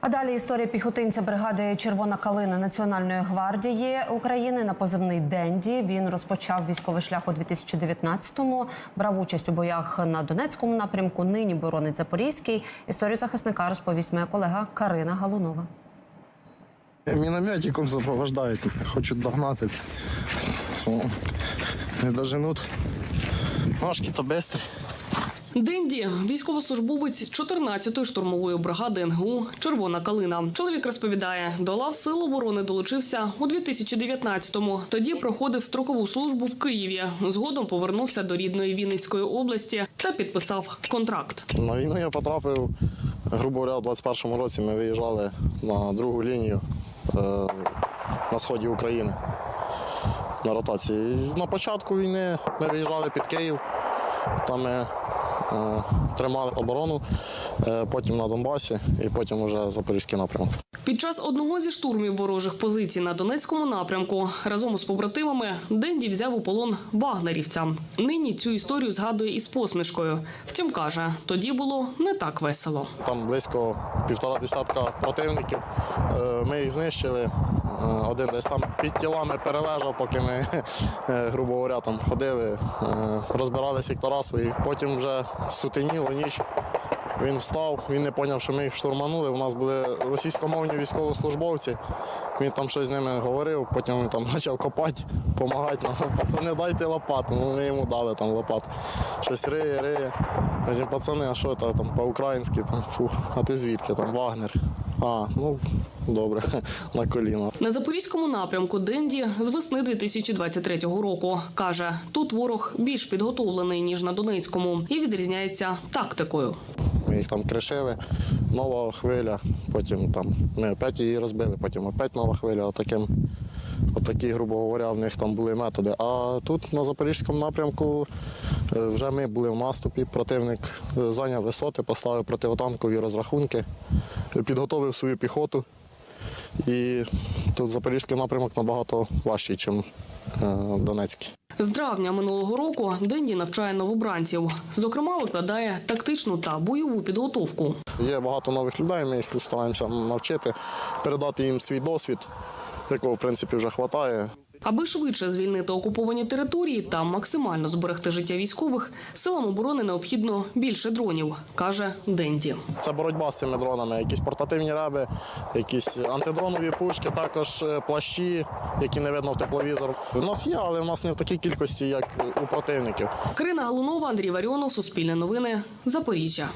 А далі історія піхотинця бригади Червона калина Національної гвардії України на позивний Денді. Він розпочав військовий шлях у 2019-му, брав участь у боях на Донецькому напрямку. Нині боронить Запорізький. Історію захисника розповість моя колега Карина Галунова. Мінометиком сопровождають, хочуть догнати. Не доженуть. Ножки то бистрі. Денді, військовослужбовець 14-ї штурмової бригади НГУ Червона калина. Чоловік розповідає, до лав сил оборони долучився у 2019-му. Тоді проходив строкову службу в Києві. Згодом повернувся до рідної Вінницької області та підписав контракт. На війну я потрапив, грубо говоря, у 21-му році ми виїжджали на другу лінію е, на сході України на ротації. На початку війни ми виїжджали під Київ, там ми тримали оборону, е, потім на Донбасі і потім вже Запорізький напрямок. Під час одного зі штурмів ворожих позицій на Донецькому напрямку разом із побратимами Денді взяв у полон вагнерівця. Нині цю історію згадує із посмішкою. Втім, каже, тоді було не так весело. Там близько півтора десятка противників. Е, Ми їх знищили. Е, Один десь там під тілами перележав, поки ми, е, грубо говоря, там ходили, розбирали сектора свої. Потім вже сутеніло ніч. Він встав, він не зрозумів, що ми їх штурманули. У нас були російськомовні військовослужбовці. Він там щось з ними говорив, потім він там почав копати, допомагати нам. Пацани, дайте лопату. Ну, ми йому дали там лопату. Щось риє, риє. Кажемо, пацани, а що це там по-українськи? Там, фух, а ти звідки? Там Вагнер. А, ну добре, на коліна. На запорізькому напрямку Денді з весни 2023 року каже, тут ворог більш підготовлений ніж на Донецькому і відрізняється тактикою. Їх там кришили, нова хвиля, потім там ми опять її розбили, потім опять нова хвиля. Отаким, отакі, грубо говоря, в них там були методи. А тут на Запорізькому напрямку е, вже ми були в наступі. Противник е, зайняв висоти, поставив противотанкові розрахунки, е, підготовив свою піхоту. І тут Запорізький напрямок набагато важчий, ніж Донецький. З травня минулого року Денді навчає новобранців. Зокрема, викладає тактичну та бойову підготовку. Є багато нових людей, ми їх стараємося навчити, передати їм свій досвід, якого в принципі вже вистачає. Аби швидше звільнити окуповані території та максимально зберегти життя військових, силам оборони необхідно більше дронів, каже Денді. Це боротьба з цими дронами, якісь портативні реби, якісь антидронові пушки, також е, плащі, які не видно в тепловізор. У нас є, але в нас не в такій кількості, як у противників. Крина Галунова, Андрій Варіонов, Суспільне новини, Запоріжжя.